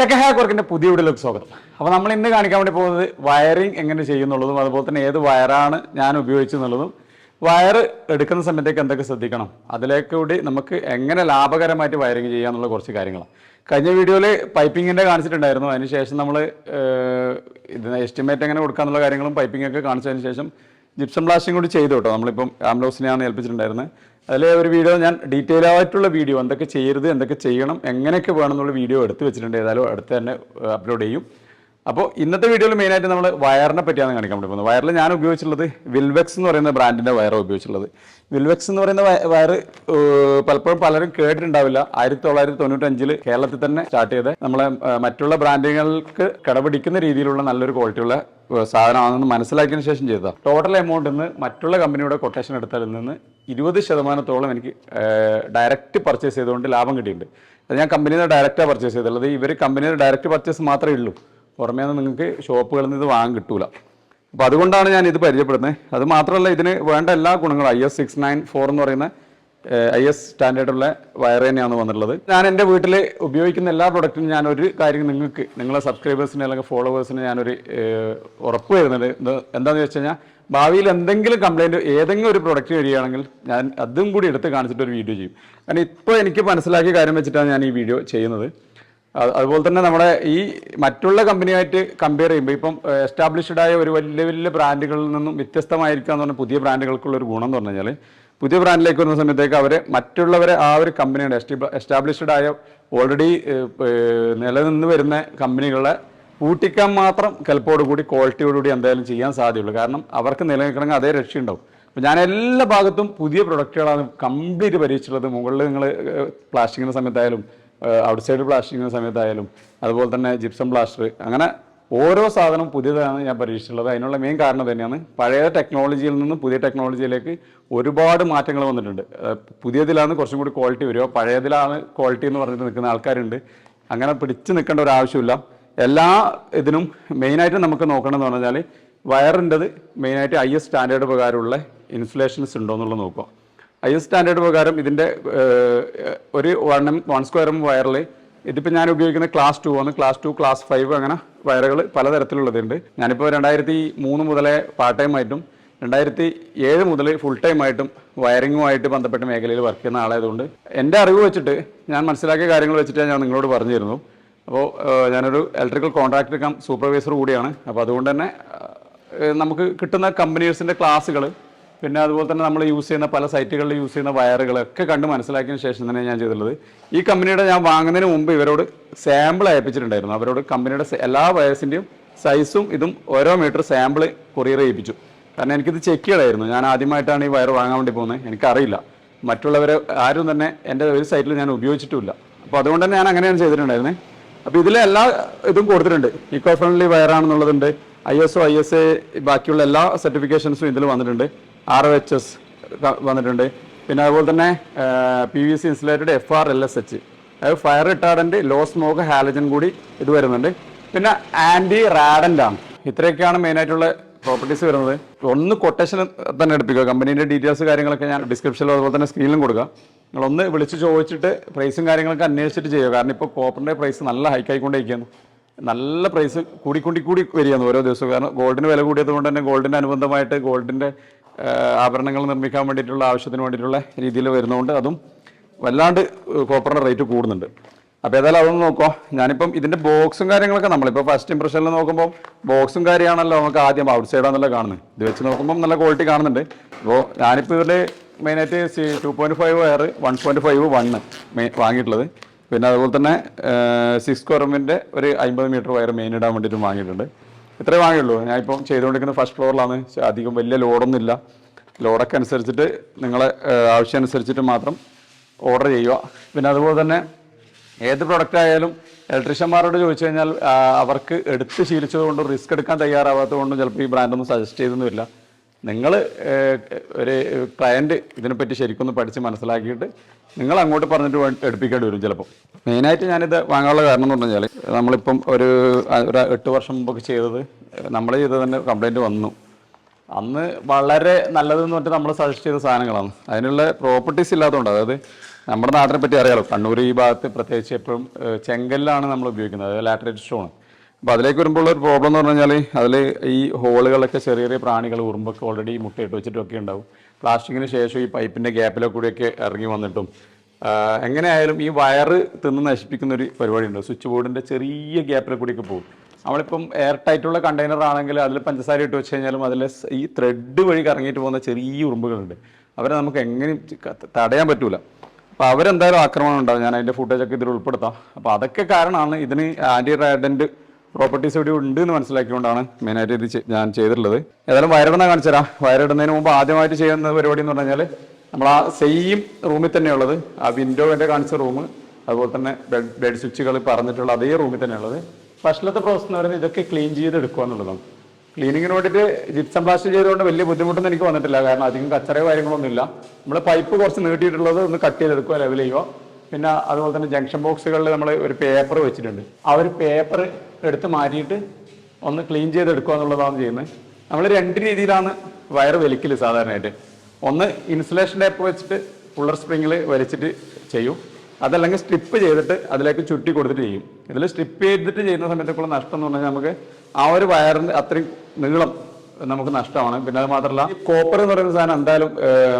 Tech hack പുതിയ വീഡിയോയിലേക്ക് സ്വാഗതം. അപ്പോൾ നമ്മൾ ഇന്ന് കാണിക്കാൻ വേണ്ടി പോകുന്നത് വയറിംഗ് എങ്ങനെ ചെയ്യുന്നുള്ളതും അതുപോലെ തന്നെ ഏത് വയറാണ് ഞാൻ ഉപയോഗിച്ചെന്നുള്ളതും. വയർ എടുക്കുന്ന സമയത്തേക്ക് എന്തൊക്കെ ശ്രദ്ധിക്കണം? അതിലേക്ക് കൂടി നമുക്ക് എങ്ങനെ ലാഭകരമായിട്ട് വയറിംഗ് ചെയ്യാന്നുള്ള കുറച്ച് കാര്യങ്ങളാണ്. കഴിഞ്ഞ വീഡിയോയിൽ പൈപ്പിങ്ങിന്റെ കാണിച്ചിട്ടുണ്ടായിരുന്നു. അതിനുശേഷം നമ്മൾ ഇതിന് എസ്റ്റിമേറ്റ് എങ്ങനെ കൊടുക്കാന്നുള്ള കാര്യങ്ങളും പൈപ്പിംഗ് ഒക്കെ കാണിച്ചതിന് ശേഷം ജിപ്സം ബ്ലാസ്റ്റിംഗ് കൂടി ചെയ്തു കേട്ടോ. നമ്മളിപ്പം ആംബ്ലോസിനെയാണ് ഏൽപ്പിച്ചിട്ടുണ്ടായിരുന്നത് അതിലെ ഒരു വീഡിയോ ഞാൻ ഡീറ്റെയിൽ ആയിട്ടുള്ള വീഡിയോ എന്തൊക്കെ ചെയ്യരുത് എന്തൊക്കെ ചെയ്യണം എങ്ങനെയൊക്കെ വേണമെന്നുള്ള വീഡിയോ എടുത്ത് വെച്ചിട്ടുണ്ട്. ഏതായാലും അടുത്ത് തന്നെ അപ്ലോഡ് ചെയ്യും. അപ്പോൾ ഇന്നത്തെ വീഡിയോയിൽ മെയിനായിട്ട് നമ്മൾ വയറിനെ പറ്റിയാണ് കാണിക്കാൻ പോകുന്നത് വയറിൽ ഞാൻ ഉപയോഗിച്ചിട്ടുള്ളത് വിൽവെക്സ് എന്ന് പറയുന്ന ബ്രാൻഡിന്റെ വയറാണ് ഉപയോഗിച്ചിട്ടുള്ളത്. വിൽവെക്സ് എന്ന് പറയുന്ന വയർ പലപ്പോഴും പലരും കേട്ടിട്ടുണ്ടാവില്ല. ആയിരത്തി തൊള്ളായിരത്തി തൊണ്ണൂറ്റഞ്ചിൽ കേരളത്തിൽ തന്നെ സ്റ്റാർട്ട് ചെയ്ത് നമ്മളെ മറ്റുള്ള ബ്രാൻഡുകൾക്ക് കടപിടിക്കുന്ന രീതിയിലുള്ള നല്ലൊരു ക്വാളിറ്റിയുള്ള സാധനമാണെന്ന് മനസ്സിലാക്കിയതിന് ശേഷം ചെയ്തതാണ് ടോട്ടൽ എമൗണ്ട് നിന്ന് മറ്റുള്ള കമ്പനിയുടെ കൊട്ടേഷൻ എടുത്തതിൽ നിന്ന് ഇരുപത് ശതമാനത്തോളം എനിക്ക് ഡയറക്റ്റ് പർച്ചേസ് ചെയ്തുകൊണ്ട് ലാഭം കിട്ടിയിട്ടുണ്ട്. ഞാൻ കമ്പനിയിൽ നിന്ന് ഡയറക്റ്റാണ് പർച്ചേസ് ചെയ്തിട്ടുള്ളത് ഇവർ കമ്പനിയിൽ ഡയറക്റ്റ് പർച്ചേസ് മാത്രമേ ഉള്ളൂ. പുറമേ നിന്ന് നിങ്ങൾക്ക് ഷോപ്പുകളിൽ നിന്ന് ഇത് വാങ്ങാൻ കിട്ടൂല. അപ്പോൾ അതുകൊണ്ടാണ് ഞാൻ ഇത് പരിചയപ്പെടുന്നത് അത് മാത്രമല്ല ഇതിന് വേണ്ട എല്ലാ ഗുണങ്ങളും I S six nine four എന്ന് പറയുന്ന ഐ എസ് സ്റ്റാൻഡേർഡുള്ള വയർ തന്നെയാണ് വന്നിട്ടുള്ളത്. ഞാൻ എന്റെ വീട്ടിൽ ഉപയോഗിക്കുന്ന എല്ലാ പ്രൊഡക്റ്റിനും ഞാൻ ഒരു കാര്യം നിങ്ങൾക്ക് നിങ്ങളെ സബ്സ്ക്രൈബേഴ്സിന് അല്ലെങ്കിൽ ഫോളോവേഴ്സിന് ഞാനൊരു ഉറപ്പ് വരുന്നുണ്ട്. ഇത് എന്താണെന്ന് വെച്ച് കഴിഞ്ഞാൽ ഭാവിയിൽ എന്തെങ്കിലും കംപ്ലൈന്റ് ഏതെങ്കിലും ഒരു പ്രൊഡക്റ്റ് വരികയാണെങ്കിൽ ഞാൻ അതും കൂടി എടുത്ത് കാണിച്ചിട്ട് ഒരു വീഡിയോ ചെയ്യും. കാരണം ഇപ്പോൾ എനിക്ക് മനസ്സിലാക്കിയ കാര്യം വെച്ചിട്ടാണ് ഞാൻ ഈ വീഡിയോ ചെയ്യുന്നത്. അതുപോലെ തന്നെ നമ്മുടെ ഈ മറ്റുള്ള കമ്പനിയായിട്ട് കമ്പയർ ചെയ്യുമ്പോൾ ഇപ്പം എസ്റ്റാബ്ലിഷ്ഡ് ആയ ഒരു വലിയ വലിയ ബ്രാൻഡുകളിൽ നിന്നും വ്യത്യസ്തമായിരിക്കുക എന്ന് പറഞ്ഞാൽ പുതിയ ബ്രാൻഡുകൾക്കുള്ള ഒരു ഗുണം എന്ന് പറഞ്ഞു കഴിഞ്ഞാൽ പുതിയ ബ്രാൻഡിലേക്ക് വരുന്ന സമയത്തേക്ക് അവരെ മറ്റുള്ളവരെ ആ ഒരു കമ്പനിയുടെ എസ്റ്റാബ്ലിഷ്ഡ് ആയ ഓൾറെഡി നിലനിന്ന് വരുന്ന കമ്പനികളെ പൂട്ടിക്കാൻ മാത്രം കൽപ്പോട് കൂടി ക്വാളിറ്റിയോടുകൂടി എന്തായാലും ചെയ്യാൻ സാധ്യതയുള്ളൂ. കാരണം അവർക്ക് നിലനിൽക്കണമെങ്കിൽ അതേ രക്ഷയുണ്ടാവും. അപ്പോൾ ഞാൻ എല്ലാ ഭാഗത്തും പുതിയ പ്രൊഡക്റ്റുകളാണ് കംപ്ലീറ്റ് പരീക്ഷിച്ചുള്ളത് മുകളിൽ നിങ്ങൾ പ്ലാസ്റ്റിക്കിന്റെ സമയത്തായാലും ഔട്ട് സൈഡ് പ്ലാസ്റ്റിക്കിന്റെ സമയത്തായാലും അതുപോലെ തന്നെ ജിപ്സം പ്ലാസ്റ്റർ അങ്ങനെ ഓരോ സാധനം പുതിയതാണ് ഞാൻ പരീക്ഷിച്ചിട്ടുള്ളത്. അതിനുള്ള മെയിൻ കാരണം തന്നെയാണ് പഴയ ടെക്നോളജിയിൽ നിന്ന് പുതിയ ടെക്നോളജിയിലേക്ക് ഒരുപാട് മാറ്റങ്ങൾ വന്നിട്ടുണ്ട്. പുതിയതിലാണ് കുറച്ചും കൂടി ക്വാളിറ്റി വരിക. പഴയതിലാണ് ക്വാളിറ്റി എന്ന് പറഞ്ഞിട്ട് നിൽക്കുന്ന ആൾക്കാരുണ്ട്. അങ്ങനെ പിടിച്ച് നിൽക്കേണ്ട ഒരു ആവശ്യമില്ല. എല്ലാ ഇതിനും മെയിനായിട്ട് നമുക്ക് നോക്കണമെന്ന് പറഞ്ഞാൽ വയറിന്റെത് മെയിനായിട്ട് ഐ എസ് സ്റ്റാൻഡേർഡ് പ്രകാരമുള്ള ഇൻസുലേഷൻസ് ഉണ്ടോ എന്നുള്ളത് നോക്കുക. ഐ എസ് സ്റ്റാൻഡേർഡ് പ്രകാരം ഇതിന്റെ ഒരു one M one square M വയറിൽ ഇതിപ്പോൾ ഞാൻ ഉപയോഗിക്കുന്ന ക്ലാസ് ടു ആണ്. ക്ലാസ് ടു ക്ലാസ് ഫൈവ് അങ്ങനെ വയറുകൾ പലതരത്തിലുള്ളതുണ്ട്. ഞാനിപ്പോൾ രണ്ടായിരത്തി മൂന്ന് മുതലേ പാർട്ട് ടൈം ആയിട്ടും രണ്ടായിരത്തി ഏഴ് മുതൽ ഫുൾ ടൈം ആയിട്ടും വയറിങ്ങുമായിട്ട് ബന്ധപ്പെട്ട മേഖലയിൽ വർക്ക് ചെയ്യുന്ന ആളായതുകൊണ്ട് എന്റെ അറിവ് വെച്ചിട്ട് ഞാൻ മനസ്സിലാക്കിയ കാര്യങ്ങൾ വെച്ചിട്ട് ഞാൻ നിങ്ങളോട് പറഞ്ഞു തരുന്നു അപ്പോൾ ഞാനൊരു ഇലക്ട്രിക്കൽ കോൺട്രാക്ടർ കം സൂപ്പർവൈസർ കൂടിയാണ്. അപ്പോൾ അതുകൊണ്ട് തന്നെ നമുക്ക് കിട്ടുന്ന കമ്പനീസിന്റെ ക്ലാസ്സുകൾ പിന്നെ അതുപോലെ തന്നെ നമ്മൾ യൂസ് ചെയ്യുന്ന പല സൈറ്റുകളിൽ യൂസ് ചെയ്യുന്ന വയറുകളൊക്കെ കണ്ട് മനസ്സിലാക്കിയതിന് ശേഷം തന്നെ ഞാൻ ചെയ്തിട്ടുള്ളത്. ഈ കമ്പനിയുടെ ഞാൻ വാങ്ങുന്നതിന് മുമ്പ് ഇവരോട് സാമ്പിൾ അയപ്പിച്ചിട്ടുണ്ടായിരുന്നു. അവരോട് കമ്പനിയുടെ എല്ലാ വയർസിന്റെയും സൈസും ഇതും ഓരോ മീറ്റർ സാമ്പിൾ കൊറിയർ ചെയ്യിപ്പിച്ചു. കാരണം എനിക്കിത് ചെക്ക് ചെയ്യണമായിരുന്നു. ഞാൻ ആദ്യമായിട്ടാണ് ഈ വയർ വാങ്ങാൻ വേണ്ടി പോകുന്നത്. എനിക്കറിയില്ല. മറ്റുള്ളവരെ ആരും തന്നെ എന്റെ ഒരു സൈറ്റിൽ ഞാൻ ഉപയോഗിച്ചിട്ടുമില്ല. അപ്പോൾ അതുകൊണ്ട് തന്നെ ഞാൻ അങ്ങനെയാണ് ചെയ്തിട്ടുണ്ടായിരുന്നത് അപ്പോൾ ഇതിലെ എല്ലാ ഇതും കൊടുത്തിട്ടുണ്ട്. Eco friendly വയറാണെന്നുള്ളതുണ്ട്. I S O I S A ബാക്കിയുള്ള എല്ലാ സർട്ടിഫിക്കേഷൻസും ഇതിൽ വന്നിട്ടുണ്ട്. ആർ ഒ എച്ച് എസ് വന്നിട്ടുണ്ട്. പിന്നെ അതുപോലെ തന്നെ P V C insulated F R L S H അതായത് fire retardant low smoke halogen കൂടി ഇത് വരുന്നുണ്ട്. പിന്നെ ആന്റി റാഡന്റ് ആണ്. ഇത്രയൊക്കെയാണ് മെയിനായിട്ടുള്ള പ്രോപ്പർട്ടീസ് വരുന്നത്. ഒന്ന് കൊട്ടേഷൻ തന്നെ എടുപ്പിക്കുക. കമ്പനീന്റെ ഡീറ്റെയിൽസ് കാര്യങ്ങളൊക്കെ ഞാൻ ഡിസ്ക്രിപ്ഷനിലും അതുപോലെ തന്നെ സ്ക്രീനിലും കൊടുക്കുക നിങ്ങളൊന്ന് വിളിച്ച് ചോദിച്ചിട്ട് പ്രൈസും കാര്യങ്ങളൊക്കെ അന്വേഷിച്ചിട്ട് ചെയ്യുക. കാരണം ഇപ്പോൾ കോപ്പറിന്റെ പ്രൈസ് നല്ല ഹൈക്ക് ആയിക്കൊണ്ടേയിരിക്കുന്നു. നല്ല പ്രൈസ് കൂടിക്കൂടി കൂടി വരികയാണ് ഓരോ ദിവസവും. കാരണം ഗോൾഡിന് വില കൂടിയത് കൊണ്ട് തന്നെ ഗോൾഡിന് അനുബന്ധമായിട്ട് ഗോൾഡിന്റെ ആഭരണങ്ങൾ നിർമ്മിക്കാൻ വേണ്ടിയിട്ടുള്ള ആവശ്യത്തിന് വേണ്ടിയിട്ടുള്ള രീതിയിൽ വരുന്നതുകൊണ്ട് അതും വല്ലാണ്ട് കോപ്പറിന്റെ റേറ്റ് കൂടുന്നുണ്ട്. അപ്പോൾ ഏതായാലും അതൊന്ന് നോക്കോ. ഞാനിപ്പം ഇതിന്റെ ബോക്സും കാര്യങ്ങളൊക്കെ നമ്മളിപ്പോൾ ഫസ്റ്റ് ഇംപ്രഷനിൽ നോക്കുമ്പോൾ ബോക്സും കാര്യമാണല്ലോ നമുക്ക് ആദ്യം ഔട്ട് സൈഡാണല്ലോ കാണുന്നത്. ഇത് വെച്ച് നോക്കുമ്പോൾ നല്ല ക്വാളിറ്റി കാണുന്നുണ്ട്. അപ്പോൾ ഞാനിപ്പോൾ ഇതിൽ മെയിനായിട്ട് C two point five wire one point five one വാങ്ങിയിട്ടുള്ളത്. പിന്നെ അതുപോലെ തന്നെ സിക്സ് കൊറമിന്റെ ഒരു അമ്പത് മീറ്റർ വയർ മെയിൻ ഇടാൻ വേണ്ടിയിട്ടും വാങ്ങിയിട്ടുണ്ട്. ഇത്രേ വാങ്ങിയുള്ളൂ. ഞാൻ ഇപ്പം ചെയ്തുകൊണ്ടിരിക്കുന്ന ഫസ്റ്റ് ഫ്ലോറിലാണ് അധികം വലിയ ലോഡൊന്നും ഇല്ല ലോഡൊക്കെ അനുസരിച്ചിട്ട് നിങ്ങളെ ഏഹ്, ആവശ്യം അനുസരിച്ചിട്ട് മാത്രം ഓർഡർ ചെയ്യുക. പിന്നെ അതുപോലെ തന്നെ ഏത് പ്രൊഡക്റ്റ് ആയാലും ഇലക്ട്രീഷ്യന്മാരോട് ചോദിച്ചു കഴിഞ്ഞാൽ അവർക്ക് എടുത്ത് ശീലിച്ചതുകൊണ്ടും റിസ്ക് എടുക്കാൻ തയ്യാറാവാത്തതുകൊണ്ടും ചിലപ്പോൾ ഈ ബ്രാൻഡൊന്നും സജസ്റ്റ് ചെയ്തൊന്നും വരില്ല നിങ്ങൾ ഒരു ക്ലയന്റ് ഇതിനെപ്പറ്റി ശരിക്കൊന്ന് പഠിച്ച് മനസ്സിലാക്കിയിട്ട് നിങ്ങൾ അങ്ങോട്ട് പറഞ്ഞിട്ട് എടുപ്പിക്കേണ്ടി വരും ചിലപ്പോൾ മെയിനായിട്ട് ഞാനിത് വാങ്ങാനുള്ള കാരണം എന്ന് പറഞ്ഞാൽ നമ്മളിപ്പം ഒരു ഒരു എട്ട് വർഷം മുമ്പൊക്കെ ചെയ്തത് നമ്മൾ ചെയ്തത് തന്നെ കംപ്ലൈന്റ് വന്നു. അന്ന് വളരെ നല്ലതെന്ന് പറഞ്ഞിട്ട് നമ്മൾ സജസ്റ്റ് ചെയ്ത സാധനങ്ങളാണ്. അതിനുള്ള പ്രോപ്പർട്ടീസ് ഇല്ലാത്തതുകൊണ്ട് അതായത് നമ്മുടെ നാട്ടിനെ പറ്റി അറിയാലോ കണ്ണൂർ ഈ ഭാഗത്ത് പ്രത്യേകിച്ച് എപ്പോഴും ചെങ്കല്ലാണ് നമ്മൾ ഉപയോഗിക്കുന്നത് അതായത് ലാറ്ററേറ്റ് സ്റ്റോൺ അപ്പോൾ അതിലേക്ക് വരുമ്പോൾ ഒരു പ്രോബ്ലം എന്ന് പറഞ്ഞു കഴിഞ്ഞാൽ അതിൽ ഈ ഹോളുകളൊക്കെ ചെറിയ ചെറിയ പ്രാണികൾ ഉറുമ്പൊക്കെ ഓൾറെഡി മുട്ടയിട്ട് വെച്ചിട്ടൊക്കെ ഉണ്ടാവും. പ്ലാസ്റ്റിക്കിന് ശേഷം ഈ പൈപ്പിന്റെ ഗ്യാപ്പിലൊക്കെ കൂടിയൊക്കെ ഇറങ്ങി വന്നിട്ടും എങ്ങനെയായാലും ഈ വയറ് തിന്ന് നശിപ്പിക്കുന്ന ഒരു പരിപാടിയുണ്ട് സ്വിച്ച് ബോർഡിന്റെ ചെറിയ ഗ്യാപ്പിലെ കൂടിയൊക്കെ പോകും. നമ്മളിപ്പം എയർ ടൈറ്റുള്ള കണ്ടെയ്നർ ആണെങ്കിൽ അതിൽ പഞ്ചസാര ഇട്ട് വെച്ച് കഴിഞ്ഞാലും അതിൽ ഈ ത്രെഡ് വഴി കറങ്ങിയിട്ട് പോകുന്ന ചെറിയ ഉറുമ്പുകളുണ്ട്. അവരെ നമുക്ക് എങ്ങനെയും തടയാൻ പറ്റൂല. അപ്പോൾ അവരെന്തായാലും ആക്രമണം ഉണ്ടാവും. ഞാൻ അതിന്റെ ഫുട്ടേജൊക്കെ ഇതിൽ ഉൾപ്പെടുത്താം. അപ്പോൾ അതൊക്കെ കാരണമാണ് ഇതിന് ആന്റി റൈഡന്റ് പ്രോപ്പർട്ടീസ് ഇവിടെ ഉണ്ട് എന്ന് മനസ്സിലാക്കിക്കൊണ്ടാണ് മെയിനായിട്ട് ഇത് ഞാൻ ചെയ്തിട്ടുള്ളത്. ഏതായാലും വയറിടുന്ന കാണിച്ചു തരാം. വയറിടുന്നതിന് മുമ്പ് ആദ്യമായിട്ട് ചെയ്യുന്ന പരിപാടി എന്ന് പറഞ്ഞാൽ നമ്മൾ ആ സെയിം റൂമിൽ തന്നെയുള്ളത് ആ വിൻഡോ എന്റെ കാണിച്ച റൂം അതുപോലെ തന്നെ ബെഡ് ബെഡ് സ്വിച്ചുകൾ പറഞ്ഞിട്ടുള്ള അതേ റൂമിൽ തന്നെയുള്ളത് ഫസ്റ്റിലത്തെ പ്രോസസ് എന്ന് പറയുന്നത് ഇതൊക്കെ ക്ലീൻ ചെയ്ത് എടുക്കുക എന്നുള്ളതാണ്. ക്ലീനിങ്ങിന് വേണ്ടിയിട്ട് ജിപ്സം പ്ലാസ്റ്റർ ചെയ്തുകൊണ്ട് വലിയ ബുദ്ധിമുട്ടൊന്നും എനിക്ക് വന്നിട്ടില്ല. കാരണം അധികം കച്ചറയോ കാര്യങ്ങളൊന്നും ഇല്ല നമ്മൾ പൈപ്പ് കുറച്ച് നീട്ടിയിട്ടുള്ളത് ഒന്ന് കട്ട് ചെയ്തെടുക്കുക ലെവൽ ചെയ്യുക. പിന്നെ അതുപോലെ തന്നെ ജംഗ്ഷൻ ബോക്സുകളിൽ നമ്മൾ ഒരു പേപ്പർ വെച്ചിട്ടുണ്ട്. ആ ഒരു പേപ്പർ എടുത്ത് മാറ്റിയിട്ട് ഒന്ന് ക്ലീൻ ചെയ്തെടുക്കുക എന്നുള്ളതാണ് ചെയ്യുന്നത്. നമ്മൾ രണ്ട് രീതിയിലാണ് വയർ വലിക്കൽ സാധാരണയായിട്ട്. ഒന്ന് ഇൻസുലേഷൻ ടേപ്പ് വെച്ചിട്ട് പുള്ളർ സ്പ്രിങ്ങിൽ വലിച്ചിട്ട് ചെയ്യും. അതല്ലെങ്കിൽ സ്ട്രിപ്പ് ചെയ്തിട്ട് അതിലേക്ക് ചുറ്റി കൊടുത്തിട്ട് ചെയ്യും. ഇതിൽ സ്ട്രിപ്പ് ചെയ്തിട്ട് ചെയ്യുന്ന സമയത്തേക്കുള്ള നഷ്ടം എന്ന് പറഞ്ഞാൽ നമുക്ക് ആ ഒരു വയറിന്റെ അത്രയും നീളം നമുക്ക് നഷ്ടമാണ്. പിന്നെ അത് മാത്രമല്ല കോപ്പർ എന്ന് പറയുന്ന സാധനം എന്തായാലും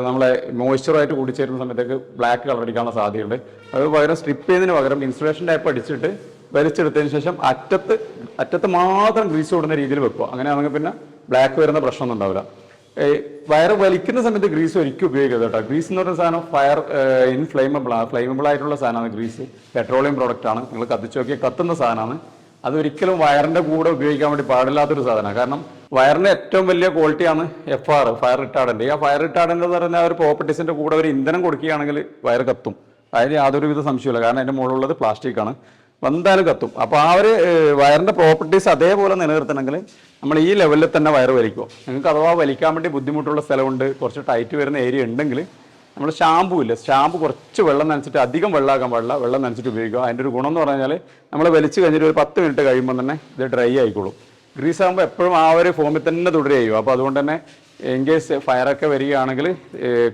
നമ്മളെ മോയ്സ്ചറായിട്ട് കൂടിച്ചേരുന്ന സമയത്തേക്ക് ബ്ലാക്ക് കളർ അടിക്കാനുള്ള സാധ്യതയുണ്ട്. അത് പകരം സ്ട്രിപ്പ് ചെയ്യുന്നതിന് പകരം ഇൻസുലേഷൻ ടൈപ്പ് അടിച്ചിട്ട് വലിച്ചെടുത്തതിന് ശേഷം അറ്റത്ത് അറ്റത്ത് മാത്രം ഗ്രീസ് കൂടുന്ന രീതിയിൽ വെക്കുക. അങ്ങനെയാണെങ്കിൽ പിന്നെ ബ്ലാക്ക് വരുന്ന പ്രശ്നമൊന്നും ഉണ്ടാവില്ല. വയർ വലിക്കുന്ന സമയത്ത് ഗ്രീസ് ഒരിക്കലും ഉപയോഗിക്കരുത് കേട്ടോ. ഗ്രീസ് എന്ന് പറയുന്ന സാധനം ഫയർ ഇൻഫ്ലെയിമബിൾ ആണ് ഫ്ലെയിമബിൾ ആയിട്ടുള്ള സാധനമാണ് ഗ്രീസ്. പെട്രോളിയം പ്രോഡക്റ്റ് ആണ്. നിങ്ങൾ കത്തിച്ച് നോക്കിയ കത്തുന്ന സാധനമാണ്. അത് ഒരിക്കലും വയറിന്റെ കൂടെ ഉപയോഗിക്കാൻ വേണ്ടി പാടില്ലാത്തൊരു സാധനമാണ്. കാരണം വയറിന്റെ ഏറ്റവും വലിയ ക്വാളിറ്റിയാണ് എഫ് ആർ ഫയർ റിട്ടാർഡന്റ് ഈ ആ ഫയർ റിട്ടാർഡന്റ് എന്ന് പറഞ്ഞാൽ ഒരു പ്രോപ്പർട്ടീസിന്റെ കൂടെ ഒരു ഇന്ധനം കൊടുക്കുകയാണെങ്കിൽ വയർ കത്തും. അതിന് യാതൊരുവിധ സംശയമില്ല കാരണം അതിന്റെ മുകളിലുള്ളത് പ്ലാസ്റ്റിക് ആണ്. എന്തായാലും കത്തും. അപ്പോൾ ആ ഒരു വയറിന്റെ പ്രോപ്പർട്ടീസ് അതേപോലെ നിലനിർത്തണമെങ്കിൽ നമ്മൾ ഈ ലെവലിൽ തന്നെ വയർ വലിക്കുക. നിങ്ങൾക്ക് അഥവാ വലിക്കാൻ വേണ്ടി ബുദ്ധിമുട്ടുള്ള സ്ഥലമുണ്ട് കുറച്ച് ടൈറ്റ് വരുന്ന ഏരിയ ഉണ്ടെങ്കിൽ നമ്മൾ ഷാമ്പു ഇല്ല? ഷാമ്പു കുറച്ച് വെള്ളം നനച്ചിട്ട് അധികം വെള്ളമാക്കാൻ പാടില്ല. വെള്ളം നനച്ചിട്ട് ഉപയോഗിക്കുക. അതിന്റെ ഒരു ഗുണം എന്ന് പറഞ്ഞാൽ നമ്മൾ വലിച്ച് കഴിഞ്ഞിട്ട് ഒരു പത്ത് മിനിറ്റ് കഴിയുമ്പോൾ തന്നെ ഇത് ഡ്രൈ ആയിക്കോളും. ഗ്രീസ് ആകുമ്പോൾ എപ്പോഴും ആ ഒരു ഫോമിൽ തന്നെ തുടരുകയോ അപ്പോൾ അതുകൊണ്ട് തന്നെ ഇൻ കേസ് ഫയറൊക്കെ വരികയാണെങ്കിൽ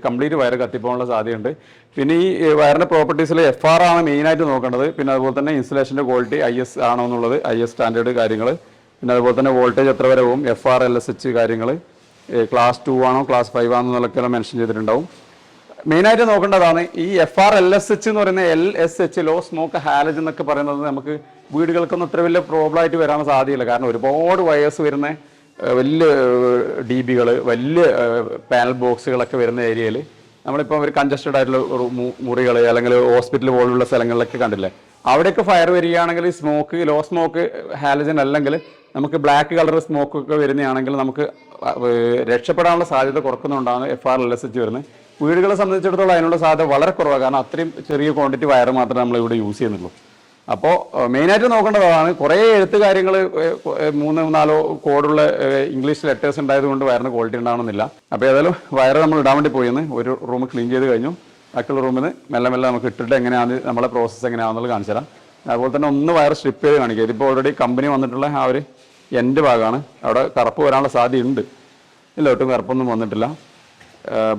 കംപ്ലീറ്റ് വയർ കത്തിപ്പോകാനുള്ള സാധ്യതയുണ്ട്. പിന്നെ ഈ വയറിന്റെ പ്രോപ്പർട്ടീസിൽ എഫ് ആർ ആണ് മെയിനായിട്ട് നോക്കേണ്ടത്. പിന്നെ അതുപോലെ തന്നെ ഇൻസുലേഷന്റെ ക്വാളിറ്റി ഐ എസ് ആണോ എന്നുള്ളത് ഐ എസ് സ്റ്റാൻഡേർഡ് കാര്യങ്ങൾ പിന്നെ അതുപോലെ തന്നെ വോൾട്ടേജ് എത്ര വരെ പോകും F R L S H കാര്യങ്ങൾ ക്ലാസ് ടു ആണോ ക്ലാസ് ഫൈവ് ആണോ എന്നുള്ളതൊക്കെ മെൻഷൻ ചെയ്തിട്ടുണ്ടാവും. മെയിനായിട്ട് നോക്കേണ്ടതാണ് ഈ F R L S H എന്ന് പറയുന്ന L S H low smoke halogen എന്നൊക്കെ പറയുന്നത് നമുക്ക് വീടുകൾക്കൊന്നും അത്ര വലിയ പ്രോബ്ലം ആയിട്ട് വരാൻ സാധ്യതയില്ല. കാരണം ഒരുപാട് വയേഴ്സ് വരുന്ന വലിയ ഡി ബികൾ വലിയ പാനൽ ബോക്സുകളൊക്കെ വരുന്ന ഏരിയയിൽ നമ്മളിപ്പോൾ ഒരു കൺജസ്റ്റഡ് ആയിട്ടുള്ള മുറികൾ അല്ലെങ്കിൽ ഹോസ്പിറ്റൽ പോലുള്ള സ്ഥലങ്ങളിലൊക്കെ കണ്ടില്ലേ? അവിടെയൊക്കെ ഫയർ വരികയാണെങ്കിൽ സ്മോക്ക് ലോ സ്മോക്ക് ഹാലജൻ അല്ലെങ്കിൽ നമുക്ക് ബ്ലാക്ക് കളർ സ്മോക്ക് ഒക്കെ വരുന്നതാണെങ്കിൽ നമുക്ക് രക്ഷപ്പെടാനുള്ള സാധ്യത കുറക്കുന്നുണ്ടാണ് F R L S H വരുന്നത്. വീടുകളെ സംബന്ധിച്ചിടത്തോളം അതിനുള്ള സാധ്യത വളരെ കുറവാണ്. കാരണം അത്രയും ചെറിയ ക്വാണ്ടിറ്റി വയർ മാത്രമേ നമ്മൾ ഇവിടെ യൂസ് ചെയ്യുന്നുള്ളൂ. അപ്പോൾ മെയിനായിട്ട് നോക്കേണ്ടതാണ് കുറേ എഴുത്ത് കാര്യങ്ങൾ മൂന്ന് നാലോ കോഡുള്ള ഇംഗ്ലീഷ് ലെറ്റേഴ്സ് ഉണ്ടായതുകൊണ്ട് വയറിന് ക്വാളിറ്റി ഉണ്ടാവണമെന്നില്ല. അപ്പോൾ ഏതായാലും വയർ നമ്മൾ ഇടാൻ വേണ്ടി പോയിന്ന്. ഒരു റൂം ക്ലീൻ ചെയ്ത് കഴിഞ്ഞു. ബാക്കിയുള്ള റൂമിൽ നിന്ന് മെല്ലെ മെല്ലെ നമുക്ക് ഇട്ടിട്ട് എങ്ങനെയാണ് നമ്മളെ പ്രോസസ്സ് എങ്ങനെയാണെന്നുള്ളത് കാണിച്ചു തരാം. അതുപോലെ തന്നെ ഒന്ന് വയർ സ്ട്രിപ്പ് ചെയ്ത് കാണിക്കുക ഇതിപ്പോൾ ഓൾറെഡി കമ്പനി വന്നിട്ടുള്ള ആ ഒരു എന്റെ ഭാഗമാണ് അവിടെ കറുപ്പ് വരാനുള്ള സാധ്യതയുണ്ട് ഇല്ല ഒട്ടും കറുപ്പൊന്നും വന്നിട്ടില്ല.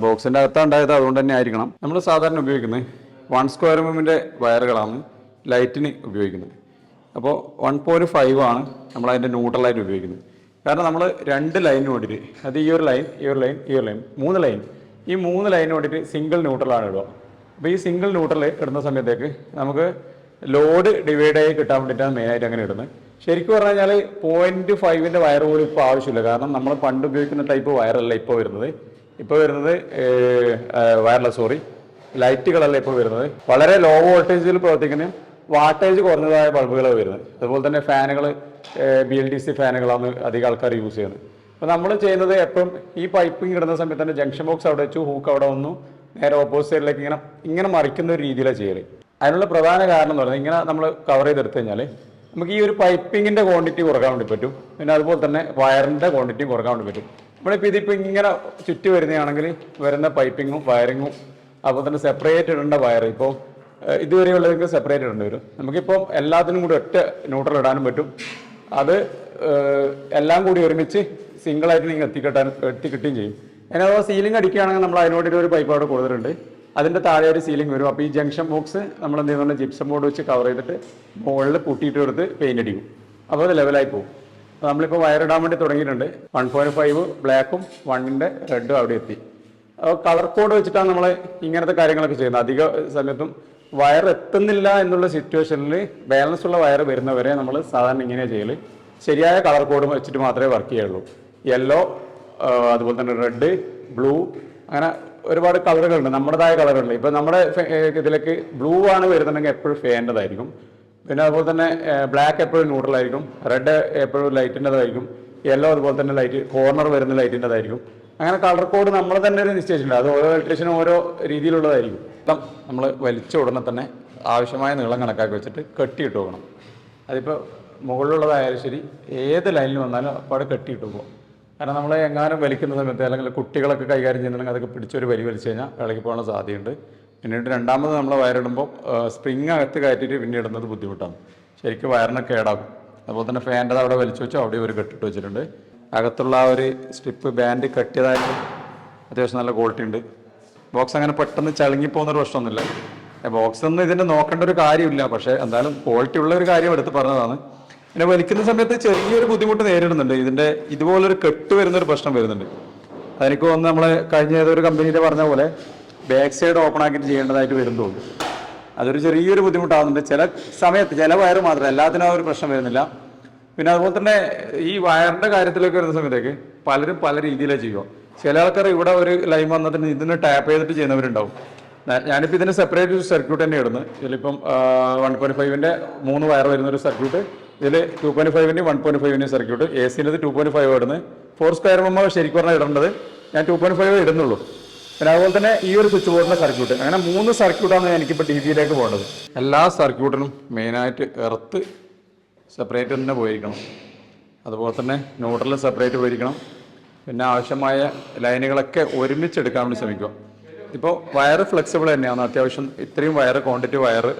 ബോക്സിന്റെ അകത്താണ് ഉണ്ടായത് അതുകൊണ്ട് തന്നെ ആയിരിക്കണം. നമ്മൾ സാധാരണ ഉപയോഗിക്കുന്നത് വൺ സ്ക്വയർ എമ്മിന്റെ വയറുകളാണ്. ലൈറ്റിന് ഉപയോഗിക്കുന്നത്. അപ്പോൾ വൺ പോയിന്റ് ഫൈവ് ആണ് നമ്മൾ അതിന്റെ ന്യൂട്രലായിട്ട് ഉപയോഗിക്കുന്നത്. കാരണം നമ്മൾ രണ്ട് ലൈനിന് വേണ്ടിയിട്ട് അത് ഈ ഒരു ലൈൻ ഈ ഒരു ലൈൻ ഈ ഒരു ലൈൻ മൂന്ന് ലൈൻ ഈ മൂന്ന് ലൈനിന് വേണ്ടിയിട്ട് സിംഗിൾ ന്യൂട്രലാണ് ഇടുക. അപ്പോൾ ഈ സിംഗിൾ ന്യൂട്രൽ ഇടുന്ന സമയത്തേക്ക് നമുക്ക് ലോഡ് ഡിവൈഡ് ആയി കിട്ടാൻ വേണ്ടിയിട്ടാണ് മെയിനായിട്ട് അങ്ങനെ ഇടുന്നത്. ശരിക്കും പറഞ്ഞു കഴിഞ്ഞാൽ പോയിന്റ് ഫൈവിന്റെ വയർ പോലും ഇപ്പോൾ ആവശ്യമില്ല. കാരണം നമ്മൾ പണ്ട് ഉപയോഗിക്കുന്ന ടൈപ്പ് വയറല്ല ഇപ്പോൾ വരുന്നത്. ഇപ്പോൾ വരുന്നത് വയർലെസ് സോറി ലൈറ്റുകളല്ല ഇപ്പോൾ വരുന്നത്. വളരെ ലോ വോൾട്ടേജിൽ പ്രവർത്തിക്കുന്ന വാട്ടേജ് കുറഞ്ഞതായ ബൾബുകളാണ് വരുന്നത്. അതുപോലെ തന്നെ ഫാനുകൾ ബി എൽ ഡി സി ഫാനുകളാണ് അധികം ആൾക്കാർ യൂസ് ചെയ്യുന്നത്. അപ്പോൾ നമ്മൾ ചെയ്യുന്നത് എപ്പം ഈ പൈപ്പിംഗ് ഇടുന്ന സമയത്ത് തന്നെ ജംഗ്ഷൻ ബോക്സ് അവിടെ വെച്ചു ഹൂക്ക് അവിടെ വന്നു നേരെ ഓപ്പോസിറ്റ് സൈഡിലേക്ക് ഇങ്ങനെ ഇങ്ങനെ മറിക്കുന്ന ഒരു രീതിയിലാണ് ചെയ്യൽ. അതിനുള്ള പ്രധാന കാരണം എന്ന് പറയുന്നത് ഇങ്ങനെ നമ്മൾ കവർ ചെയ്തെടുത്തു കഴിഞ്ഞാൽ നമുക്ക് ഈ ഒരു പൈപ്പിങ്ങിന്റെ ക്വാണ്ടിറ്റി കുറയ്ക്കാൻ വേണ്ടി പറ്റും. പിന്നെ അതുപോലെ തന്നെ വയറിന്റെ ക്വാണ്ടിറ്റി കുറയ്ക്കാൻ വേണ്ടി പറ്റും. നമ്മളിപ്പോൾ ഇതിപ്പോൾ ഇങ്ങനെ ചുറ്റി വരുന്നതാണെങ്കിൽ വരുന്ന പൈപ്പിങ്ങും വയറിങ്ങും അതുപോലെ തന്നെ സെപ്പറേറ്റ് ഇടേണ്ട വയർ ഇപ്പോൾ ഇതുവരെയുള്ളതെങ്കിൽ സെപ്പറേറ്റ് ഇടേണ്ടി വരും നമുക്കിപ്പം എല്ലാത്തിനും കൂടി ഒറ്റ ന്യൂട്രൽ ഇടാനും പറ്റും. അത് എല്ലാം കൂടി ഒരുമിച്ച് സിംഗിളായിട്ട് നിങ്ങൾ എത്തിക്കിട്ടാൻ എത്തിക്കിട്ടുകയും ചെയ്യും. അതിനകത്ത് സീലിംഗ് അടിക്കുകയാണെങ്കിൽ നമ്മൾ അതിനോട് ഒരു പൈപ്പ് അവിടെ കൊടുത്തിട്ടുണ്ട് അതിന്റെ താഴെ ഒരു സീലിംഗ് വരും. അപ്പോൾ ഈ ജംഗ്ഷൻ ബോക്സ് നമ്മൾ എന്ത് ചെയ്യുന്നുണ്ട് ജിപ്സം ബോർഡ് വെച്ച് കവർ ചെയ്തിട്ട് മുകളിൽ പൂട്ടിയിട്ട് എടുത്ത് പെയിന്റ് അടിക്കും. അപ്പോൾ അത് ലെവലായി പോകും. നമ്മളിപ്പോൾ വയറിടാൻ വേണ്ടി തുടങ്ങിയിട്ടുണ്ട്. വൺ പോയിന്റ് ഫൈവ് ബ്ലാക്കും വണ്ണിന്റെ റെഡും അവിടെ എത്തി. അപ്പോൾ കളർ കോഡ് വെച്ചിട്ടാണ് നമ്മൾ ഇങ്ങനത്തെ കാര്യങ്ങളൊക്കെ ചെയ്യുന്നത്. അധിക സമയത്തും വയർ എത്തുന്നില്ല എന്നുള്ള സിറ്റുവേഷനിൽ ബാലൻസ് ഉള്ള വയർ വരുന്നവരെ നമ്മൾ സാധാരണ ഇങ്ങനെ ചെയ്യൽ ശരിയായ കളർ കോഡ് വെച്ചിട്ട് മാത്രമേ വർക്ക് ചെയ്യുള്ളൂ. യെല്ലോ അതുപോലെ തന്നെ റെഡ് ബ്ലൂ അങ്ങനെ ഒരുപാട് കളറുകളുണ്ട് നമ്മുടേതായ കളറുണ്ട് ഇപ്പം നമ്മുടെ ഇതിലേക്ക് ബ്ലൂ ആണ് വരുന്നുണ്ടെങ്കിൽ എപ്പോഴും ഫേന്റെതായിരിക്കും. പിന്നെ അതുപോലെ തന്നെ ബ്ലാക്ക് എപ്പോഴും ന്യൂട്രൽ ആയിരിക്കും. റെഡ് എപ്പോഴും ലൈറ്റിന്റെതായിരിക്കും യെല്ലോ അതുപോലെ തന്നെ ലൈറ്റ് കോർണർ വരുന്ന ലൈറ്റിന്റെതായിരിക്കും അങ്ങനെ കളർ കോഡ് നമ്മൾ തന്നെ ഒരു നിശ്ചയിച്ചിട്ടുണ്ട്. അത് ഓരോ ഇലക്ട്രീഷനും ഓരോ രീതിയിലുള്ളതായിരിക്കും. ഇപ്പം നമ്മൾ വലിച്ച ഉടനെ തന്നെ ആവശ്യമായ നീളം കണക്കാക്കി വെച്ചിട്ട് കെട്ടിയിട്ട് പോകണം അതിപ്പോൾ മുകളിലുള്ളതായാലും ശരി ഏത് ലൈനിൽ വന്നാലും അപ്പോൾ അവിടെ കെട്ടിയിട്ട് പോകും കാരണം നമ്മൾ എങ്ങാനും വലിക്കുന്ന സമയത്ത് അല്ലെങ്കിൽ കുട്ടികളൊക്കെ കൈകാര്യം ചെയ്യുന്നുണ്ടെങ്കിൽ അതൊക്കെ പിടിച്ചൊരു വലി വലിച്ചു കഴിഞ്ഞാൽ ഇളകി പോകാൻ സാധ്യതയുണ്ട്. പിന്നീട് രണ്ടാമത് നമ്മൾ വയറിടുമ്പോൾ സ്പ്രിങ് അകത്ത് കയറ്റിയിട്ട് പിന്നെ ഇടുന്നത് ബുദ്ധിമുട്ടാണ്. ശരിക്കും വയറിനെ കേടാകും. അതുപോലെ തന്നെ ഫാന്റെ അവിടെ വലിച്ചു വെച്ചാൽ അവിടെ ഒരു കെട്ടിട്ട് വെച്ചിട്ടുണ്ട്. അകത്തുള്ള ആ ഒരു സ്ട്രിപ്പ് ബാൻഡ് കെട്ടിയതായിട്ട് അത്യാവശ്യം നല്ല ക്വാളിറ്റി ഉണ്ട്. ബോക്സ് അങ്ങനെ പെട്ടെന്ന് ചളുങ്ങി പോകുന്ന ഒരു പ്രശ്നമൊന്നുമില്ല ബോക്സ് ഒന്നും ഇതിന്റെ നോക്കേണ്ട ഒരു കാര്യമില്ല. പക്ഷെ എന്തായാലും ക്വാളിറ്റി ഉള്ള ഒരു കാര്യം എടുത്ത് പറഞ്ഞതാണ്. പിന്നെ വലിക്കുന്ന സമയത്ത് ചെറിയൊരു ബുദ്ധിമുട്ട് നേരിടുന്നുണ്ട്. ഇതിന്റെ ഇതുപോലൊരു കെട്ട് വരുന്ന ഒരു പ്രശ്നം വരുന്നുണ്ട്. അതെനിക്ക് ഒന്ന് നമ്മളെ കഴിഞ്ഞ ഏതൊരു കമ്പനിയിൽ പറഞ്ഞ പോലെ ബാക്ക് സൈഡ് ഓപ്പൺ ആക്കിയിട്ട് ചെയ്യേണ്ടതായിട്ട് വരും തോന്നുന്നു അതൊരു ചെറിയൊരു ബുദ്ധിമുട്ടാകുന്നുണ്ട് ചില സമയത്ത് ചില വയർ മാത്രം എല്ലാത്തിനും ഒരു പ്രശ്നം വരുന്നില്ല. പിന്നെ അതുപോലെ തന്നെ ഈ വയറിന്റെ കാര്യത്തിലൊക്കെ വരുന്ന സമയത്തേക്ക് പലരും പല രീതിയിലാണ് ചെയ്യുക. ചില ആൾക്കാർ ഇവിടെ ഒരു ലൈൻ വന്നതിന് ഇതിന് ടാപ്പ് ചെയ്തിട്ട് ചെയ്യുന്നവരുണ്ടാവും. ഞാനിപ്പോൾ ഇതിന് സെപ്പറേറ്റ് ഒരു സർക്യൂട്ട് തന്നെ ഇടുന്നു. ഇതിലിപ്പം വൺ പോയിന്റ് ഫൈവിന്റെ മൂന്ന് വയർ വരുന്ന ഒരു സർക്യൂട്ട് ഇതിൽ ടു പോയിന്റ് ഫൈവിന്റെയും വൺ പോയിന്റ് ഫൈവിന്റെയും സർക്യൂട്ട് എ സിന്റെ ടു പോയിന്റ് ഫൈവ് ഇടുന്നത് ഫോർ സ്ക്വയർ മുമ്പ് ശരിക്കും പറഞ്ഞാൽ ഇടേണ്ടത് ഞാൻ ടു പോയിന്റ് ഫൈവ് ഇടുന്നുള്ളൂ. പിന്നെ അതുപോലെ തന്നെ ഈ ഒരു സ്വിച്ച് ബോർഡിന്റെ സർക്യൂട്ട് അങ്ങനെ മൂന്ന് സർക്യൂട്ടാണ് എനിക്കിപ്പോൾ ടി വിയിലേക്ക് പോകേണ്ടത്. എല്ലാ സർക്യൂട്ടിനും മെയിനായിട്ട് എർത്ത് സെപ്പറേറ്റ് തന്നെ പോയിരിക്കണം. അതുപോലെ തന്നെ ന്യൂട്രൽ സെപ്പറേറ്റ് പോയിരിക്കണം. പിന്നെ ആവശ്യമായ ലൈനുകളൊക്കെ ഒരുമിച്ച് എടുക്കാൻ വേണ്ടി ശ്രമിക്കുക. ഇപ്പോൾ വയറ് ഫ്ലെക്സിബിൾ തന്നെയാണ്. അത്യാവശ്യം ഇത്രയും വയറ് ക്വാണ്ടിറ്റി വയറ്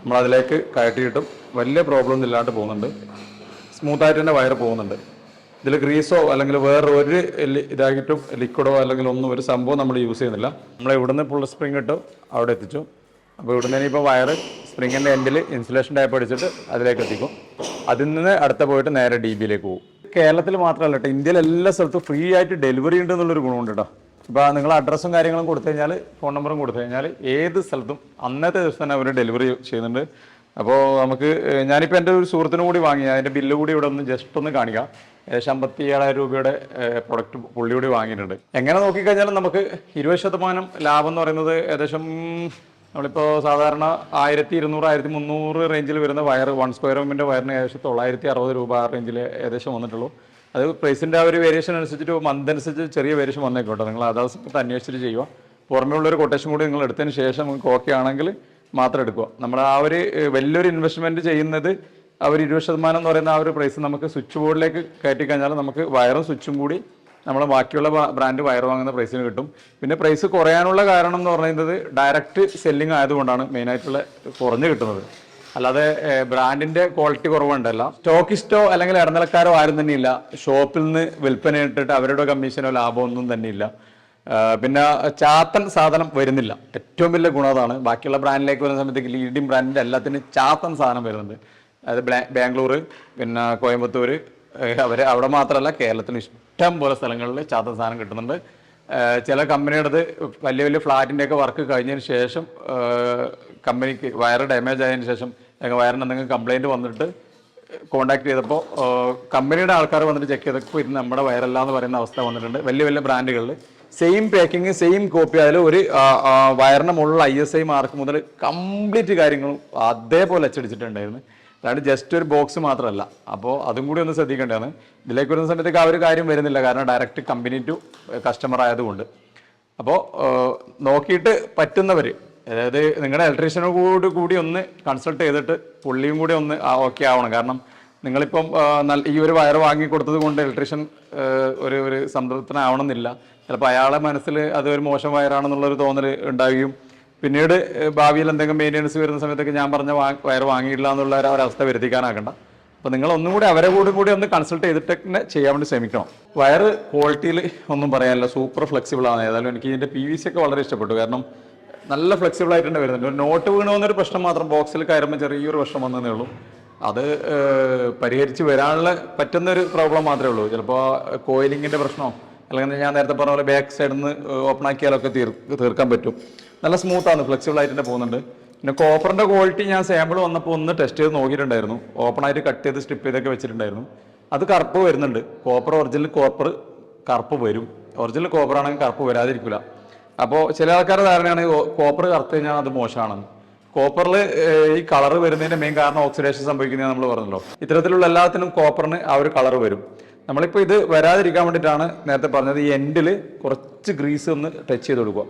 നമ്മൾ അതിലേക്ക് കയറ്റിയിട്ടും വലിയ പ്രോബ്ലം ഒന്നും ഇല്ലാണ്ട് പോകുന്നുണ്ട്. സ്മൂത്തായിട്ട് തന്നെ വയറ് പോകുന്നുണ്ട്. ഇതിൽ ഗ്രീസോ അല്ലെങ്കിൽ വേറെ ഒരു ഇതായിട്ടും ലിക്വിഡോ അല്ലെങ്കിൽ ഒന്നും ഒരു സംഭവം നമ്മൾ യൂസ് ചെയ്യുന്നില്ല. നമ്മൾ ഇവിടുന്ന് ഫുൾ സ്പ്രിങ് ഇട്ടു അവിടെ എത്തിച്ചു. അപ്പോൾ ഇവിടുന്ന് ഇനിയിപ്പോൾ വയറ് സ്പ്രിങ്ങിന്റെ എൻഡിൽ ഇൻസുലേഷൻ ടൈപ്പ് അടിച്ചിട്ട് അതിലേക്ക് എത്തിക്കും. അതിൽ നിന്ന് അടുത്ത പോയിട്ട് നേരെ ഡി ബിയിലേക്ക് പോകും. കേരളത്തിൽ മാത്രമല്ല കേട്ടോ ഇന്ത്യയിൽ എല്ലാ സ്ഥലത്തും ഫ്രീ ആയിട്ട് ഡെലിവറി ഉണ്ട് എന്നുള്ളൊരു ഗുണമുണ്ട് കേട്ടോ ഇപ്പോൾ നിങ്ങൾ അഡ്രസ്സും കാര്യങ്ങളും കൊടുത്തു കഴിഞ്ഞാൽ ഫോൺ നമ്പറും കൊടുത്തു കഴിഞ്ഞാൽ ഏത് സ്ഥലത്തും അന്നത്തെ ദിവസം തന്നെ അവർ ഡെലിവറി ചെയ്യുന്നുണ്ട്. അപ്പോൾ നമുക്ക് ഞാനിപ്പോൾ എന്റെ ഒരു സുഹൃത്തിനും കൂടി വാങ്ങി അതിന്റെ ബില്ല് കൂടി ഇവിടെ ഒന്ന് ജസ്റ്റ് ഒന്ന് കാണിക്കാം. ഏകദേശം അമ്പത്തി ഏഴായിരം രൂപയുടെ പ്രൊഡക്റ്റ് പുള്ളി കൂടി വാങ്ങിയിട്ടുണ്ട്. എങ്ങനെ നോക്കിക്കഴിഞ്ഞാലും നമുക്ക് ഇരുപത് ശതമാനം ലാഭം എന്ന് പറയുന്നത് ഏകദേശം നമ്മളിപ്പോൾ സാധാരണ ആയിരത്തി ഇരുന്നൂറ് ആയിരത്തി മുന്നൂറ് റേഞ്ചിൽ വരുന്ന വയർ വൺ സ്ക്വയർ എമ്മിന്റെ വയറിന് ഏകദേശം തൊള്ളായിരത്തി അറുപത് രൂപ ആ റേഞ്ചിൽ ഏകദേശം വന്നിട്ടുള്ളൂ. അത് പ്രൈസിന്റെ ആ ഒരു വേരിയേഷൻ അനുസരിച്ചിട്ട് മന്ത് അനുസരിച്ച് ചെറിയ വേരിയേഷൻ വന്നേക്കോട്ടെ. നിങ്ങൾ അതാ സമയത്ത് അന്വേഷിച്ചിട്ട് ചെയ്യുക. ഒരു കൊട്ടേഷൻ കൂടി നിങ്ങൾ എടുത്തതിന് ശേഷം നിങ്ങൾക്ക് ഓക്കെ ആണെങ്കിൽ മാത്രം എടുക്കുക. നമ്മൾ ആ ഒരു വലിയൊരു ഇൻവെസ്റ്റ്മെന്റ് ചെയ്യുന്നത് ആ ഒരു ഇരുപത് ശതമാനം എന്ന് പറയുന്ന ആ ഒരു പ്രൈസ് നമുക്ക് സ്വിച്ച് ബോർഡിലേക്ക് കയറ്റി കഴിഞ്ഞാൽ നമുക്ക് വയറും സ്വിച്ചും കൂടി നമ്മൾ ബാക്കിയുള്ള ബ്രാൻഡ് വയർ വാങ്ങുന്ന പ്രൈസിന് കിട്ടും. പിന്നെ പ്രൈസ് കുറയാനുള്ള കാരണം എന്ന് പറയുന്നത് ഡയറക്റ്റ് സെല്ലിംഗ് ആയതുകൊണ്ടാണ് മെയിനായിട്ടുള്ള കുറഞ്ഞ് കിട്ടുന്നത്. അല്ലാതെ ബ്രാൻഡിന്റെ ക്വാളിറ്റി കുറവുണ്ടല്ല. സ്റ്റോക്കിസ്റ്റോ അല്ലെങ്കിൽ ഇടനിലക്കാരോ ആരും തന്നെ ഇല്ല. ഷോപ്പിൽ നിന്ന് വിൽപ്പന ഇട്ടിട്ട് അവരുടെ കമ്മീഷനോ ലാഭമോ ഒന്നും തന്നെ ഇല്ല. പിന്നെ ചാത്തൻ സാധനം വരുന്നില്ല. ഏറ്റവും വലിയ ഗുണം അതാണ്. ബാക്കിയുള്ള ബ്രാൻഡിലേക്ക് വരുന്ന സമയത്തേക്ക് ലീഡിങ് ബ്രാൻഡിന്റെ എല്ലാത്തിനും ചാത്തൻ സാധനം വരുന്നുണ്ട്. അതായത് ബാംഗ്ലൂർ പിന്നെ കോയമ്പത്തൂർ അവർ അവിടെ മാത്രമല്ല കേരളത്തിൽ ഇഷ്ടം പോലെ സ്ഥലങ്ങളിൽ ചാത്ത സാധനം കിട്ടുന്നുണ്ട്. ചില കമ്പനിയുടേത് വലിയ വലിയ ഫ്ലാറ്റിന്റെ ഒക്കെ വർക്ക് കഴിഞ്ഞതിന് ശേഷം കമ്പനിക്ക് വയർ ഡാമേജ് ആയതിനു ശേഷം ഞങ്ങൾ വയറിന് എന്തെങ്കിലും കംപ്ലൈന്റ് വന്നിട്ട് കോൺടാക്ട് ചെയ്തപ്പോൾ കമ്പനിയുടെ ആൾക്കാർ വന്നിട്ട് ചെക്ക് ചെയ്തപ്പോൾ ഇത് നമ്മുടെ വയറല്ല എന്ന് പറയുന്ന അവസ്ഥ വന്നിട്ടുണ്ട്. വലിയ വലിയ ബ്രാൻഡുകളിൽ. സെയിം പാക്കിങ് സെയിം കോപ്പി അതിൽ ഒരു വയറിന് മുകളിൽ ഐ എസ് ഐ മാർക്ക് മുതൽ കംപ്ലീറ്റ് കാര്യങ്ങളും അതേപോലെ അച്ചടിച്ചിട്ടുണ്ടായിരുന്നു. അതായത് ജസ്റ്റ് ഒരു ബോക്സ് മാത്രമല്ല. അപ്പോൾ അതും കൂടി ഒന്ന് ശ്രദ്ധിക്കേണ്ടതാണ്. ഇതിലേക്ക് വരുന്ന സമയത്തേക്ക് ആ ഒരു കാര്യം വരുന്നില്ല. കാരണം ഡയറക്റ്റ് കമ്പനി ടു കസ്റ്റമർ ആയതുകൊണ്ട്. അപ്പോൾ നോക്കിയിട്ട് പറ്റുന്നവർ അതായത് നിങ്ങളുടെ ഇലക്ട്രീഷ്യനോ കൂടി ഒന്ന് കൺസൾട്ട് ചെയ്തിട്ട് പുള്ളിയും കൂടി ഒന്ന് ഓക്കെ ആവണം. കാരണം നിങ്ങളിപ്പം ഈ ഒരു വയർ വാങ്ങി കൊടുത്തത് കൊണ്ട് ഇലക്ട്രീഷ്യൻ ഒരു ഒരു സംതൃപ്തനാവണമെന്നില്ല. ചിലപ്പോൾ അയാളെ മനസ്സിൽ അത് ഒരു മോശം വയറാണെന്നുള്ളൊരു തോന്നൽ ഉണ്ടാവുകയും പിന്നീട് ഭാവിയിൽ എന്തെങ്കിലും മെയിന്റെനൻസ് വരുന്ന സമയത്തൊക്കെ ഞാൻ പറഞ്ഞ വയർ വാങ്ങിയില്ല എന്നുള്ള ഒരു ഒരവസ്ഥ വരുത്തിക്കാനാക്കണ്ട അപ്പോൾ നിങ്ങൾ ഒന്നും കൂടി അവരെ കൂടി കൂടി ഒന്ന് കൺസൾട്ട് ചെയ്തിട്ട് തന്നെ ചെയ്യാൻ വേണ്ടി ശ്രമിക്കണം. വയർ ക്വാളിറ്റിയിൽ ഒന്നും പറയാനില്ല. സൂപ്പർ ഫ്ലെക്സിബിൾ ആണ്. ഏതായാലും എനിക്ക് ഇതിന്റെ പി വി സി ഒക്കെ വളരെ ഇഷ്ടപ്പെട്ടു. കാരണം നല്ല ഫ്ലെക്സിബിൾ ആയിട്ടുണ്ട് വരുന്നുണ്ട് ഒരു നോട്ട് വീണമെന്നൊരു പ്രശ്നം മാത്രം ബോക്സിൽ കയറുമ്പോൾ ചെറിയൊരു പ്രശ്നം വന്നതേ ഉള്ളൂ. അത് പരിഹരിച്ച് വരാനുള്ള പറ്റുന്ന ഒരു പ്രോബ്ലം മാത്രമേ ഉള്ളൂ. ചിലപ്പോൾ കോയിലിങ്ങിന്റെ പ്രശ്നമോ അല്ലെങ്കിൽ ഞാൻ നേരത്തെ പറഞ്ഞ പോലെ ബാക്ക് സൈഡിൽ നിന്ന് ഓപ്പൺ ആക്കിയാലൊക്കെ തീർ തീർക്കാൻ പറ്റും. നല്ല സ്മൂത്താണ് ഫ്ലെക്സിബിൾ ആയിട്ട് തന്നെ പോകുന്നുണ്ട്. പിന്നെ കോപ്പറിന്റെ ക്വാളിറ്റി ഞാൻ സാമ്പിൾ വന്നപ്പോൾ ഒന്ന് ടെസ്റ്റ് ചെയ്ത് നോക്കിയിട്ടുണ്ടായിരുന്നു. ഓപ്പൺ ആയിട്ട് കട്ട് ചെയ്ത് സ്ട്രിപ്പ് ചെയ്തൊക്കെ വെച്ചിട്ടുണ്ടായിരുന്നു. അത് കറുപ്പ് വരുന്നുണ്ട്. കോപ്പർ ഒറിജിനൽ കോപ്പർ കറുപ്പ് വരും. ഒറിജിനൽ കോപ്പർ ആണെങ്കിൽ കറുപ്പ് വരാതിരിക്കില്ല അപ്പോൾ ചില ആൾക്കാരുടെ ധാരണയാണ് കോപ്പർ കറുത്ത് കഴിഞ്ഞാൽ അത് മോശമാണെന്ന്. കോപ്പറിൽ ഈ കളർ വരുന്നതിന്റെ മെയിൻ കാരണം ഓക്സിഡേഷൻ സംഭവിക്കുന്നതെന്ന് നമ്മൾ പറഞ്ഞല്ലോ. ഇത്തരത്തിലുള്ള എല്ലാത്തിനും കോപ്പറിന് ആ ഒരു കളർ വരും. നമ്മളിപ്പോൾ ഇത് വരാതിരിക്കാൻ വേണ്ടിയിട്ടാണ് നേരത്തെ പറഞ്ഞത് ഈ എൻഡിൽ കുറച്ച് ഗ്രീസ് ഒന്ന് ടച്ച് ചെയ്ത് കൊടുക്കുക.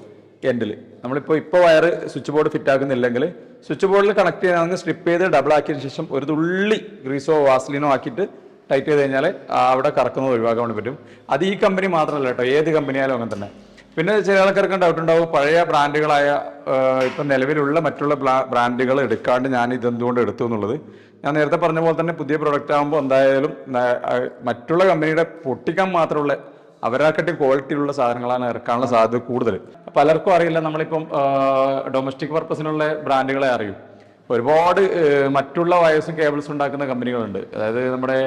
എൻഡിൽ നമ്മളിപ്പോൾ ഇപ്പോൾ വയർ സ്വിച്ച് ബോർഡ് ഫിറ്റ് ആക്കുന്നില്ലെങ്കിൽ സ്വിച്ച് ബോർഡിൽ കണക്ട് ചെയ്യണമെങ്കിൽ സ്ട്രിപ്പ് ചെയ്ത് ഡബിൾ ആക്കിയതിന് ശേഷം ഒരു തുള്ളി ഗ്രീസോ വാസ്ലിനോ ആക്കിയിട്ട് ടൈറ്റ് ചെയ്ത് കഴിഞ്ഞാൽ അവിടെ കറക്കുന്നത് ഒഴിവാക്കാൻ വേണ്ടി പറ്റും. അത് ഈ കമ്പനി മാത്രമല്ല കേട്ടോ. ഏത് കമ്പനിയായാലും അങ്ങനെ തന്നെ. പിന്നെ ചില ആൾക്കാർക്ക് ഡൗട്ട് ഉണ്ടാവും. പഴയ ബ്രാൻഡുകളായ ഇപ്പം നിലവിലുള്ള മറ്റുള്ള ബ്രാൻഡുകൾ എടുക്കാണ്ട് ഞാൻ ഇതെന്തുകൊണ്ട് എടുത്തു എന്നുള്ളത്. ഞാൻ നേരത്തെ പറഞ്ഞ പോലെ തന്നെ പുതിയ പ്രൊഡക്റ്റ് ആകുമ്പോൾ എന്തായാലും മറ്റുള്ള കമ്പനിയുടെ പൊട്ടിക്കാൻ മാത്രമുള്ള അവരാക്കട്ടി ഉള്ള സാധനങ്ങളാണ് ഇറക്കാനുള്ള സാധ്യത കൂടുതൽ. പലർക്കും അറിയില്ല നമ്മളിപ്പം ഡൊമസ്റ്റിക് പർപ്പസിനുള്ള ബ്രാൻഡുകളെ അറിയും. ഒരുപാട് മറ്റുള്ള വയസ്സും കേബിൾസ് ഉണ്ടാക്കുന്ന കമ്പനികളുണ്ട് അതായത് നമ്മുടെ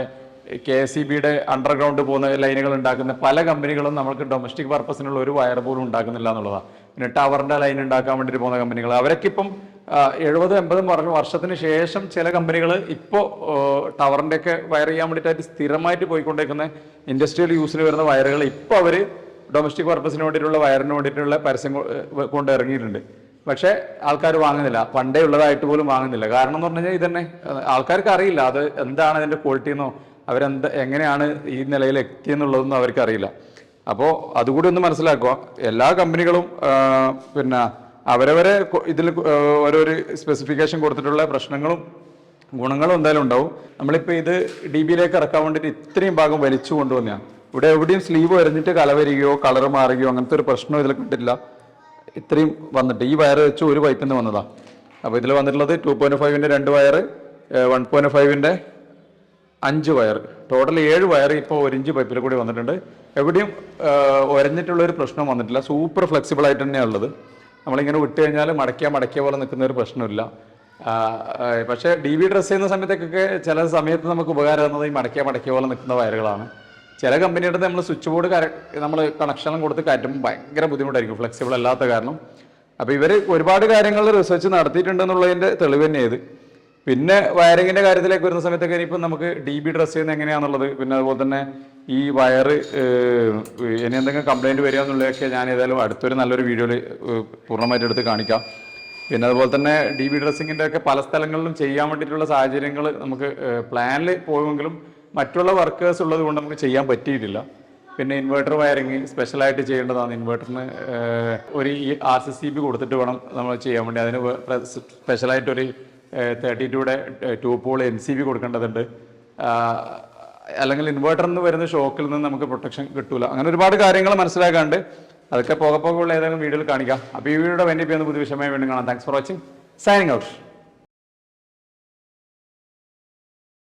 കെ സി ബിയുടെ അണ്ടർഗ്രൗണ്ട് പോകുന്ന ലൈനുകൾ ഉണ്ടാക്കുന്ന പല കമ്പനികളും നമുക്ക് ഡൊമസ്റ്റിക് പർപ്പസിനുള്ള ഒരു വയർ പോലും ഉണ്ടാക്കുന്നില്ല എന്നുള്ളതാണ് പിന്നെ ടവറിന്റെ ലൈൻ ഉണ്ടാക്കാൻ വേണ്ടിയിട്ട് പോകുന്ന കമ്പനികൾ. അവരൊക്കെ ഇപ്പം എഴുപത് എൺപതും പറഞ്ഞു വർഷത്തിന് ശേഷം ചില കമ്പനികൾ ഇപ്പോൾ ടവറിന്റെ ഒക്കെ വയർ ചെയ്യാൻ വേണ്ടിയിട്ടായിട്ട് സ്ഥിരമായിട്ട് പോയിക്കൊണ്ടിരിക്കുന്ന ഇൻഡസ്ട്രിയൽ യൂസിന് വരുന്ന വയറുകൾ ഇപ്പോൾ അവർ ഡൊമസ്റ്റിക് പർപ്പസിന് വേണ്ടിയിട്ടുള്ള വയറിന് വേണ്ടിയിട്ടുള്ള പരസ്യം കൊണ്ട് ഇറങ്ങിയിട്ടുണ്ട്. പക്ഷേ ആൾക്കാർ വാങ്ങുന്നില്ല. പണ്ടേ ഉള്ളതായിട്ട് പോലും വാങ്ങുന്നില്ല. കാരണം എന്ന് പറഞ്ഞു കഴിഞ്ഞാൽ ഇതന്നെ ആൾക്കാർക്ക് അറിയില്ല. അത് എന്താണ് അതിന്റെ ക്വാളിറ്റി എന്നോ അവരെന്ത് എങ്ങനെയാണ് ഈ നിലയിൽ എത്തിയെന്നുള്ളതൊന്നും അവർക്ക് അറിയില്ല അപ്പോൾ അതുകൂടി ഒന്ന് മനസ്സിലാക്കുക. എല്ലാ കമ്പനികളും പിന്നെ അവരവരെ ഇതിൽ ഓരോരു സ്പെസിഫിക്കേഷൻ കൊടുത്തിട്ടുള്ള പ്രശ്നങ്ങളും ഗുണങ്ങളും എന്തായാലും ഉണ്ടാവും. നമ്മളിപ്പോൾ ഇത് ഡി ബിയിലേക്ക് ഇറക്കാൻ വേണ്ടിയിട്ട് ഇത്രയും ഭാഗം വലിച്ചു കൊണ്ടുവന്നെയാണ് ഇവിടെ എവിടെയും സ്ലീവ് വരഞ്ഞിട്ട് കല വരികയോ കളർ മാറുകയോ അങ്ങനത്തെ ഒരു പ്രശ്നം ഇതിൽ കണ്ടിട്ടില്ല. ഇത്രയും വന്നിട്ട്. ഈ വയർ വെച്ച് ഒരു പൈപ്പിൽ നിന്ന് വന്നതാണ് അപ്പോൾ ഇതിൽ വന്നിട്ടുള്ളത് ടു പോയിന്റ് ഫൈവിന്റെ രണ്ട് വയർ വൺ പോയിന്റ് ഫൈവിന്റെ അഞ്ച് വയർ ടോട്ടൽ ഏഴ് വയർ ഇപ്പോൾ ഒരു ഇഞ്ച് പൈപ്പിൽ കൂടി വന്നിട്ടുണ്ട്. എവിടെയും ഒരഞ്ഞിട്ടുള്ള ഒരു പ്രശ്നം വന്നിട്ടില്ല. സൂപ്പർ ഫ്ലെക്സിബിൾ ആയിട്ട് തന്നെയാണ് ഉള്ളത്. നമ്മളിങ്ങനെ വിട്ട് കഴിഞ്ഞാൽ മടക്കിയ മടക്കിയ പോലെ നിൽക്കുന്ന ഒരു പ്രശ്നമില്ല. പക്ഷേ ഡി വി ഡ്രസ് ചെയ്യുന്ന സമയത്തൊക്കെ ചില സമയത്ത് നമുക്ക് ഉപകാരമാകുന്നത് ഈ മടക്കിയ മടക്കിയ പോലെ നിൽക്കുന്ന വയറുകളാണ്. ചില കമ്പനിയുടെ നമ്മൾ സ്വിച്ച് ബോർഡ് നമ്മൾ കണക്ഷനും കൊടുത്ത് കയറ്റുമ്പോൾ ഭയങ്കര ബുദ്ധിമുട്ടായിരിക്കും. ഫ്ലെക്സിബിൾ അല്ലാത്ത കാരണം. അപ്പോൾ ഇവർ ഒരുപാട് കാര്യങ്ങൾ റിസർച്ച് നടത്തിയിട്ടുണ്ടെന്നുള്ളതിന്റെ തെളിവ് തന്നെ ഇത്. പിന്നെ വയറിങ്ങിന്റെ കാര്യത്തിലേക്ക് വരുന്ന സമയത്തൊക്കെ ഇനിയിപ്പം നമുക്ക് ഡി ബി ഡ്രസ് ചെയ്യുന്നത് എങ്ങനെയാണെന്നുള്ളത് പിന്നെ അതുപോലെ തന്നെ ഈ വയറ് ഇനി എന്തെങ്കിലും കംപ്ലൈന്റ് വരിക എന്നുള്ളതൊക്കെ ഞാൻ ഏതായാലും അടുത്തൊരു നല്ലൊരു വീഡിയോയിൽ പൂർണമായിട്ട് എടുത്ത് കാണിക്കാം. പിന്നെ അതുപോലെ തന്നെ ഡി ബി ഡ്രസ്സിങ്ങിന്റെ ഒക്കെ പല സ്ഥലങ്ങളിലും ചെയ്യാൻ വേണ്ടിയിട്ടുള്ള സാഹചര്യങ്ങൾ നമുക്ക് പ്ലാനിൽ പോകുമെങ്കിലും മറ്റുള്ള വർക്കേഴ്സ് ഉള്ളത് കൊണ്ട് നമുക്ക് ചെയ്യാൻ പറ്റിയിട്ടില്ല. പിന്നെ ഇൻവേർട്ടർ വയറിങ് സ്പെഷ്യലായിട്ട് ചെയ്യേണ്ടതാണ്. ഇൻവേർട്ടറിന് ഒരു ഈ ആർ സി സി ബി കൊടുത്തിട്ട് വേണം നമ്മൾ ചെയ്യാൻ വേണ്ടി. അതിന് സ്പെഷ്യലായിട്ടൊരു thirty ടൂടെ two pole N C B കൊടുക്കേണ്ടതുണ്ട്. അല്ലെങ്കിൽ ഇൻവെർട്ടറിൽ നിന്ന് വരുന്ന ഷോക്കിൽ നിന്ന് നമുക്ക് പ്രൊട്ടക്ഷൻ കിട്ടൂല. അങ്ങനെ ഒരുപാട് കാര്യങ്ങൾ മനസ്സിലാക്കാണ്ട് അതൊക്കെ പോകെ പോകെയുള്ള ഏതെങ്കിലും വീഡിയോയിൽ കാണിക്കാം. അപ്പോൾ ഈ വീഡിയോയുടെ വേണ്ടി പുതിയ വിഷയമായി വീണ്ടും കാണാം. Thanks for watching signing out